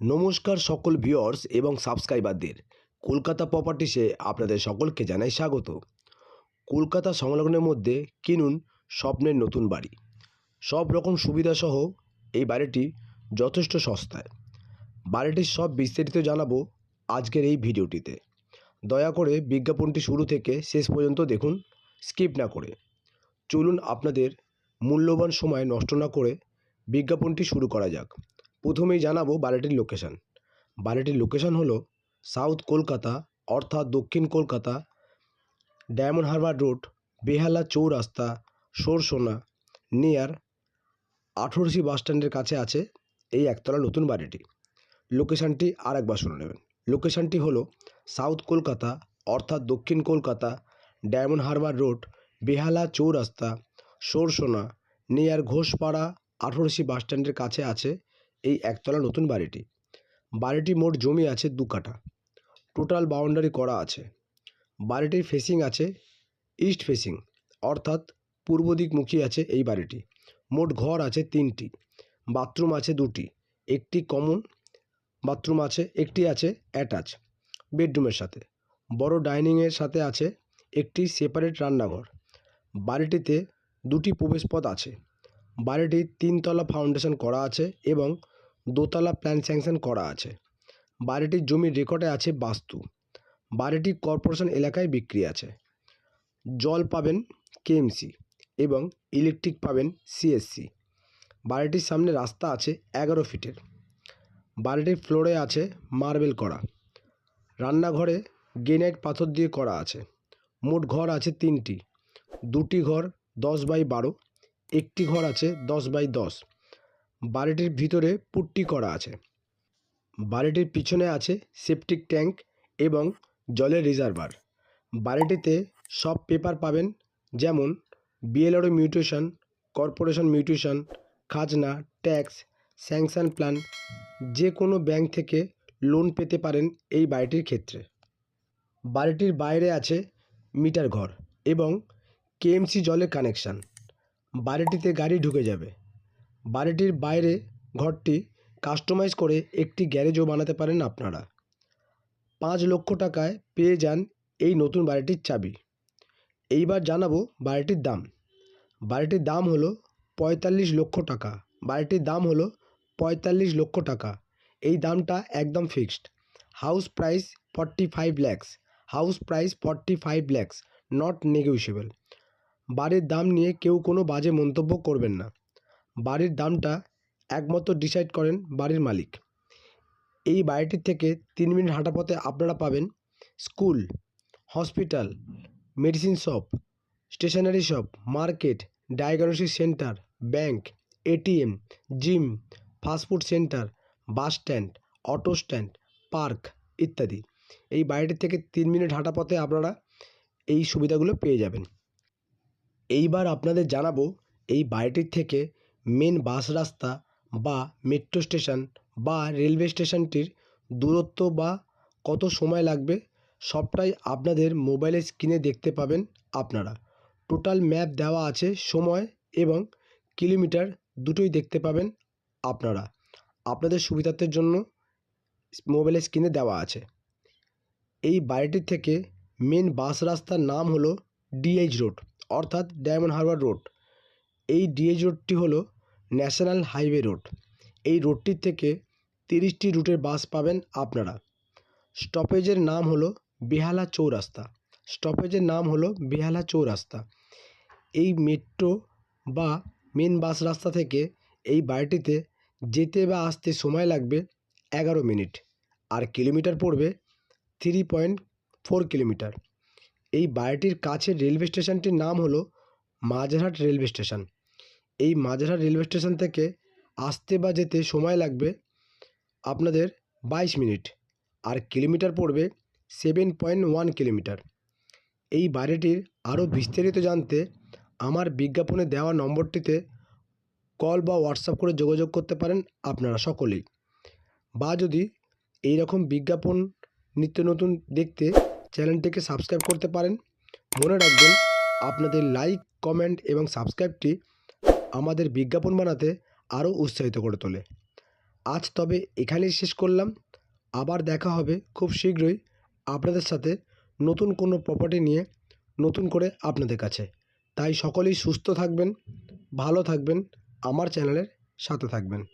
নমস্কার সকল ভিউয়ার্স এবং সাবস্ক্রাইবারদের। কলকাতা প্রপার্টিসে আপনাদের সকলকে জানাই স্বাগত। কলকাতা সংলগ্নের মধ্যে কিনুন স্বপ্নের নতুন বাড়ি। সব রকম সুবিধাসহ এই বাড়িটি যথেষ্ট সস্তায়। বাড়িটির সব বিস্তারিত জানাব আজকের এই ভিডিওটিতে। দয়া করে বিজ্ঞাপনটি শুরু থেকে শেষ পর্যন্ত দেখুন, স্কিপ না করে। চলুন আপনাদের মূল্যবান সময় নষ্ট না করে বিজ্ঞাপনটি শুরু করা যাক। প্রথমেই জানাব বাড়িটির লোকেশান বাড়িটির লোকেশন হলো সাউথ কলকাতা, অর্থাৎ দক্ষিণ Kolkata diamond harbour road Behala Chowrasta, Sarsuna near আঠেরোশি bus স্ট্যান্ডের কাছে আছে এই একতলা নতুন বাড়িটি। লোকেশানটি আর একবার শুনে নেবেন। লোকেশানটি হলো সাউথ কলকাতা, অর্থাৎ দক্ষিণ Kolkata diamond harbour road Behala Chowrasta, Sarsuna near Ghoshpara, আঠেরোশি bus স্ট্যান্ডের কাছে আছে এই একতলা নতুন বাড়িটি। বাড়িটি মোট জমি আছে দু কাঠা। টোটাল বাউন্ডারি করা আছে। বাড়িটির ফেসিং আছে ইস্ট ফেসিং অর্থাৎ পূর্ব দিকমুখী আছে এই বাড়িটি। মোট ঘর আছে তিনটি, বাথরুম আছে দুটি, একটি কমন বাথরুম আছে, একটি আছে অ্যাটাচ বেডরুমের সাথে। বড় ডাইনিংয়ের সাথে আছে একটি সেপারেট রান্নাঘর। বাড়িটিতে দুটি প্রবেশপথ আছে। বাড়িটি তিনতলা ফাউন্ডেশন করা আছে এবং দোতলা প্ল্যান স্যাংশন করা আছে। বাড়িটির জমির রেকর্ডে আছে বাস্তু। বাড়িটি কর্পোরেশন এলাকায় বিক্রি আছে। জল পাবেন কেএমসি এবং ইলেকট্রিক পাবেন সিএসসি বাড়িটির সামনে রাস্তা আছে এগারো ফিটের। বাড়িটির ফ্লোরে আছে মার্বেল করা। রান্নাঘরে গ্রেনাইট পাথর দিয়ে করা আছে। মোট ঘর আছে তিনটি। দুটি ঘর দশ বাই বারো, একটি ঘর আছে দশ বাই দশ। বাড়িটির ভিতরে পুট্টি করা আছে। বাড়িটির পিছনে আছে সেপটিক ট্যাঙ্ক এবং জলের রিজার্ভার। বাড়িটিতে সব পেপার পাবেন, যেমন বিএলআরও মিউটেশন, কর্পোরেশন মিউটেশন, খাজনা, ট্যাক্স, স্যাংশন প্ল্যান যে কোনো ব্যাংক থেকে লোন পেতে পারেন এই বাড়িটির ক্ষেত্রে। বাড়িটির বাইরে আছে মিটার ঘর এবং কেএমসি জলের কানেকশান। বাড়িটিতে গাড়ি ঢুকে যাবে। বাড়িটির বাইরে ঘরটি কাস্টমাইজ করে একটি গ্যারেজও বানাতে পারেন আপনারা। পাঁচ লক্ষ টাকায় পেয়ে যান এই নতুন বাড়িটির চাবি। এইবার জানাব বাড়িটির দাম। বাড়িটির দাম হলো পঁয়তাল্লিশ লক্ষ টাকা। বাড়িটির দাম হলো পঁয়তাল্লিশ লক্ষ টাকা। এই দামটা একদম fixed. House price forty five lakhs. House price forty five lakhs. Not negotiable বাড়ির দাম নিয়ে কেউ কোনো বাজে মন্তব্য করবেন না। বাড়ির দামটা একমাত্র ডিসাইড করেন বাড়ির মালিক। এই বাড়িটির থেকে তিন মিনিট হাঁটা পথে আপনারা পাবেন school hospital medicine shop stationery shop market diagnostic centre bank ATM gym fast food centre bus stand auto stand park ইত্যাদি। এই বাড়িটির থেকে তিন মিনিট হাঁটা পথে আপনারা এই সুবিধাগুলো পেয়ে যাবেন। এইবার আপনাদের জানাব এই বাড়িটির থেকে মেন বাস রাস্তা বা মেট্রো স্টেশন বা রেলওয়ে স্টেশনটির দূরত্ব বা কত সময় লাগবে, সবটাই আপনাদের মোবাইলের স্ক্রিনে দেখতে পাবেন আপনারা। টোটাল ম্যাপ দেওয়া আছে সময় এবং কিলোমিটার দুটোই দেখতে পাবেন আপনারা। আপনাদের সুবিধার্থের জন্য মোবাইলের স্ক্রিনে দেওয়া আছে। এই বাড়িটির থেকে মেন বাস রাস্তার নাম হলো ডিএইচ রোড অর্থাৎ ডায়মন্ড হারবার রোড এই ডিএইচ রোডটি হলো ন্যাশনাল হাইওয়ে রোড এই রোডটির থেকে তিরিশটি রুটের বাস পাবেন আপনারা। স্টপেজের নাম হলো বেহালা চৌরাস্তা। স্টপেজের নাম হলো বেহালা চৌরাস্তা। এই মেট্রো বা মেন বাস রাস্তা থেকে এই বাড়িটিতে যেতে বা আসতে সময় লাগবে এগারো মিনিট। আর কিলোমিটার পড়বে থ্রি পয়েন্ট ফোর কিলোমিটার। এই বাড়িটির কাছে রেলওয়ে স্টেশনটির নাম হলো মাঝেরহাট রেলওয়ে স্টেশন। এই মাঝেরহাট রেলওয়ে স্টেশন থেকে আসতে বা যেতে সময় লাগবে আপনাদের বাইশ মিনিট আর কিলোমিটার পড়বে সেভেন পয়েন্ট ওয়ান কিলোমিটার। এই বাড়িটির আরও বিস্তারিত জানতে আমার বিজ্ঞাপনে দেওয়া নম্বরটিতে কল বা হোয়াটসঅ্যাপ করে যোগাযোগ করতে পারেন আপনারা সকলেই। বা যদি এই রকম বিজ্ঞাপন নিত্য নতুন দেখতে চ্যানেলটিকে সাবস্ক্রাইব করতে পারেন, মনে রাখবেন আপনাদের লাইক, কমেন্ট এবং সাবস্ক্রাইবটি আমাদের বিজ্ঞাপন বানাতে আরও উৎসাহিত করে তোলে। আজ তবে এখানেই শেষ করলাম। আবার দেখা হবে খুব শীঘ্রই আপনাদের সাথে নতুন কোনো প্রপার্টি নিয়ে, নতুন করে আপনাদের কাছে। তাই সকলেই সুস্থ থাকবেন, ভালো থাকবেন, আমার চ্যানেলের সাথে থাকবেন।